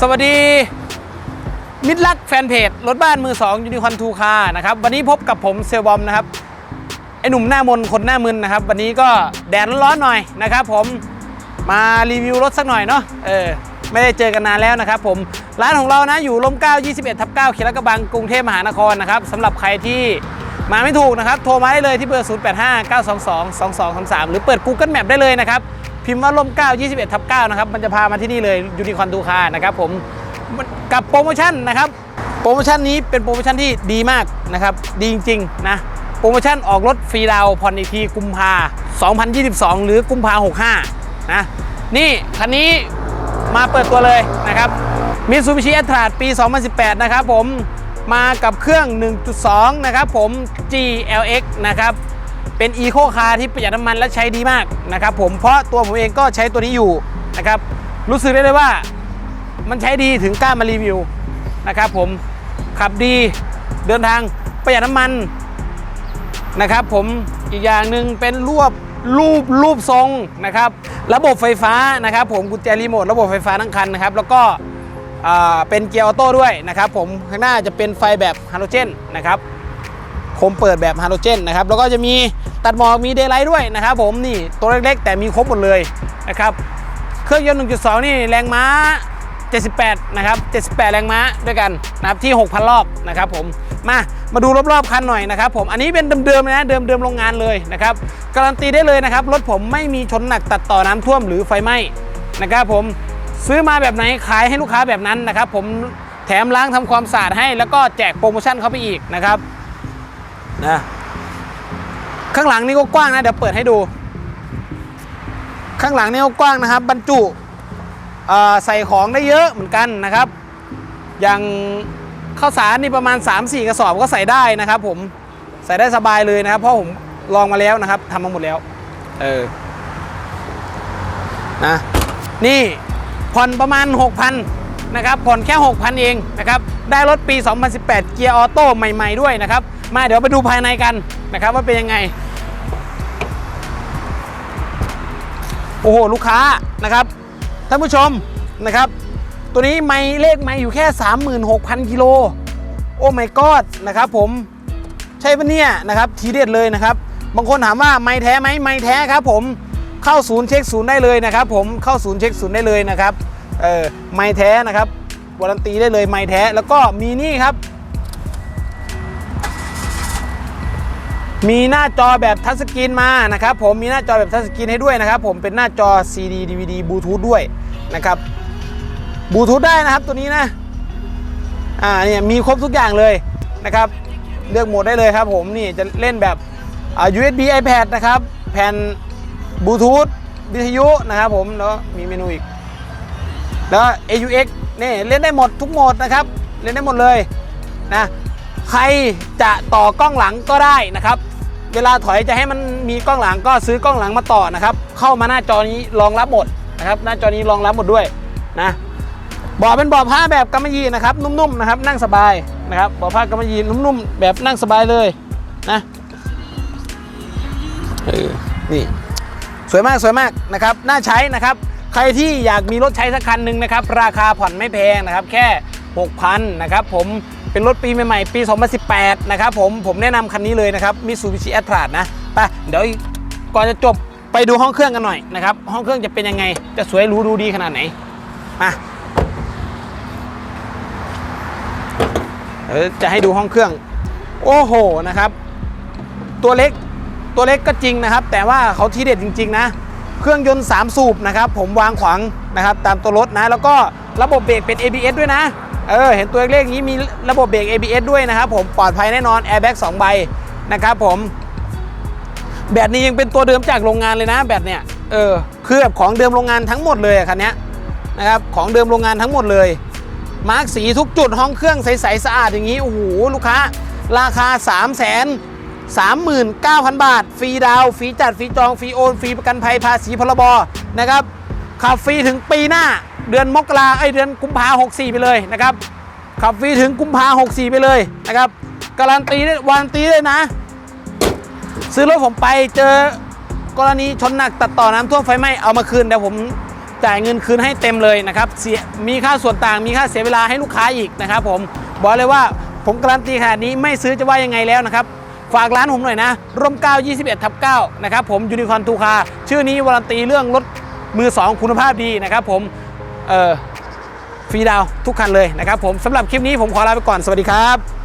สวัสดี มิตรรักแฟนเพจรถบ้านมือ2ยูนิคอนทูคานะครับ วันนี้พบกับผมเซลบอมนะครับ ไอหนุ่มหน้ามนคนหน้ามึนนะครับ วันนี้ก็แดดร้อนๆหน่อยนะครับผมมารีวิวรถสักหน่อยเนาะเออไม่ได้เจอกันนานแล้วนะครับผมร้านของเรานะอยู่ลมเก้า21ทับ9เขตลาดกระบังกรุงเทพมหานครนะครับสำหรับใครที่มาไม่ถูกนะครับ โทรมาได้เลยที่เบอร์ 0859222233 หรือเปิด Google Map ได้เลยนะครับ พิมพ์ว่าลม9 21ทับ9นะครับ มันจะพามาที่นี่เลยยูนิคอนดูคานะครับผมกับโปรโมชั่นนะครับ โปรโมชั่นนี้เป็นโปรโมชั่นที่ดีมากนะครับ ดีจริง ๆ นะ โปรโมชั่นออกรถฟรีดาวผ่อนอีกทีกุมภา2022 หรือกุมภา65 นะ นี่ คันนี้มาเปิดตัวเลยนะครับมิซูบิชิ a ต r a ปี 2018 นะครับผมมากับเครื่อง 1.2 นะครับผม GLX นะครับ เป็น Eco Car ที่ประหยัดน้ำมันและใช้ดีมากนะครับผมเพราะตัวผมเองก็ใช้ตัวนี้อยู่นะครับรู้สึกได้เลยว่ามันใช้ดีถึงกล้ามารีวิวนะครับผมขับดีเดินทางประหยัดน้ำมันนะครับผมอีกอย่างหนึ่งเป็นรูปรูปรูปทรงนะครับ ระบบไฟฟ้านะครับ ผมกุญแจรีโมทระบบไฟฟ้าทั้งคันนะครับ แล้วก็เป็นเกียร์ออโต้ด้วยนะครับ ผมข้างหน้าจะเป็นไฟแบบฮาโลเจนนะครับ มเปิดแบบฮาโลเจนนะครับแล้วก็จะมีตัดหมอกมีเดย์ไลท์ด้วยนะครับผมนี่ตัวเล็กๆ แต่มีครบหมดเลยนะครับเครื่องยนต์ 1.2 นี่แรงม้า 78 นะครับ 78 แรงม้าด้วยกันนะครับที่ 6,000 รอบนะครับผมมามาดูรอบๆคันหน่อยนะครับผมอันนี้เป็นเดิมๆนะเดิมๆโรงงานเลยนะครับการันตีได้เลยนะครับรถผมไม่มีชนหนักตัดต่อน้ำท่วมหรือไฟไหม้นะครับผมซื้อมาแบบไหนขายให้ลูกค้าแบบนั้นนะครับผมแถมล้างทำความสะอาดให้แล้วก็แจกโปรโมชั่นเข้าไปอีกนะครับ นะข้างหลังนี่ก็กว้างนะเดี๋ยวเปิดให้ดู ข้างหลังนี่ก็กว้างนะครับ บรรจุใส่ของได้เยอะเหมือนกันนะครับ อย่างข้าวสารนี่ประมาณ 3-4 กระสอบก็ใส่ได้นะครับ ผมใส่ได้สบายเลยนะครับ เพราะผมลองมาแล้วนะครับทำมาหมดแล้ว เออนะนี่ผ่อนประมาณ 6,000นะครับผ่อนแค่ 6,000 เองนะครับ ได้รถปี 2018 เกียร์ออโต้ใหม่ ๆ ด้วยนะครับ มาเดี๋ยวไปดูภายในกันนะครับว่าเป็นยังไง โอ้โห ลูกค้านะครับ ท่านผู้ชมนะครับ ตัวนี้ไม่เลขไม่อยู่แค่ 36,000 กิโล โอ้ไม่กอดนะครับผมใช่ปะเนี่ยนะครับทีเด็ดเลยนะครับ บางคนถามว่าไม่แท้ไหมไม่แท้ครับผมเข้าศูนย์เช็คศูนย์ได้เลยนะครับ ผมเข้าศูนย์เช็คศูนย์ได้เลยนะครับเออไม่แท้นะครับวารันตีได้เลยไม่แท้แล้วก็มีนี่ครับ มีหน้าจอแบบทัชสกรีนมานะครับผมมีหน้าจอแบบทัชสกรีนให้ด้วยนะครับผมเป็นหน้าจอ CD DVD บลูทูธด้วยนะครับบลูทูธได้นะครับตัวนี้นะอ่าเนี่ยมีครบทุกอย่างเลยนะครับ เลือกโหมดได้เลยครับผมนี่จะเล่นแบบอ่า USB iPad นะครับ แผ่นบลูทูธวิทยุนะครับผมแล้วมีเมนูอีก แล้ว AUX นี่เล่นได้หมดทุกโหมดนะครับ เล่นได้หมดเลยนะใครจะต่อกล้องหลังก็ได้นะครับ เวลาถอยจะให้มันมีกล้องหลังก็ซื้อกล้องหลังมาต่อนะครับ เข้ามาหน้าจอนี้รองรับหมดนะครับ หน้าจอนี้รองรับหมดด้วยนะเบาะเป็นเบาะผ้าแบบกำมะหยี่นะครับ นุ่มๆนะครับ นั่งสบายนะครับเบาะผ้ากำมะหยี่นุ่มๆ แบบนั่งสบายเลยนะเออนี่สวยมากสวยมากนะครับน่าใช้นะครับ ใครที่อยากมีรถใช้สักคันหนึ่งนะครับ ราคาผ่อนไม่แพงนะครับ แค่ 6,000นะครับผม เป็นรถปีใหม่ๆปี 2018 นะครับผมผมแนะนำคันนี้เลยนะครับ Mitsubishi a t r a นะไปเดี๋ยวก่อนจะจบไปดูห้องเครื่องกันหน่อยนะครับ ห้องเครื่องจะเป็นยังไง จะสวยรู้ดูดีขนาดไหน มาจะให้ดูห้องเครื่อง โอ้โหนะครับ ตัวเล็กตัวเล็กก็จริงนะครับ แต่ว่าเขาทีเด็ดจริง ๆ นะ เครื่องยนต์ 3 สูบนะครับ ผมวางขวางนะครับ ตามตัวรถนะ แล้วก็ระบบเบรกเป็น ABS ด้วยนะ เออเห็นตัวเลขอย่างนี้มีระบบเบรก ABS ด้วยนะครับผมปลอดภัยแน่นอน Airbag 2ใบนะครับผม แบตนี้ยังเป็นตัวเดิมจากโรงงานเลยนะแบตเนี่ยเออคือแบบของเดิมโรงงานทั้งหมดเลยคันนี้นะครับของเดิมโรงงานทั้งหมดเลย มาร์กสีทุกจุดห้องเครื่องใสๆสะอาดอย่างนี้โอ้โหลูกค้า ราคา 3 0 0 0 0 39,000 บาท ฟรีดาว ฟรีจัด ฟรีจอง ฟรีโอน ฟรีประกันภัยภาษีพรบนะครับขับฟรีถึงปีหน้า เดือนมกราไอเดือนกุมภาหกสี่ไปเลยนะครับขับฟรีถึงกุมภาหกสี่ไปเลยนะครับการันตีได้วารันตีเลยนะ ซื้อรถผมไปเจอกรณีชนหนักตัดต่อน้ำท่วมไฟไหม้เอามาคืนเดี๋ยวผมจ่ายเงินคืนให้เต็มเลยนะครับเสียมีค่าส่วนต่างมีค่าเสียเวลาให้ลูกค้าอีกนะครับผมบอกเลยว่าผมการันตีขนาดนี้ไม่ซื้อจะว่ายังไงแล้วนะครับ ฝากร้านผมหน่อยนะ ร่ม9 21ทับ9นะครับผมยูนิคอนทูคาชื่อนี้วารันตีเรื่องรถมือ 2 คุณภาพดีนะครับผม เออฟรีดาวทุกคันเลยนะครับผมสำหรับคลิปนี้ผมขอลาไปก่อนสวัสดีครับ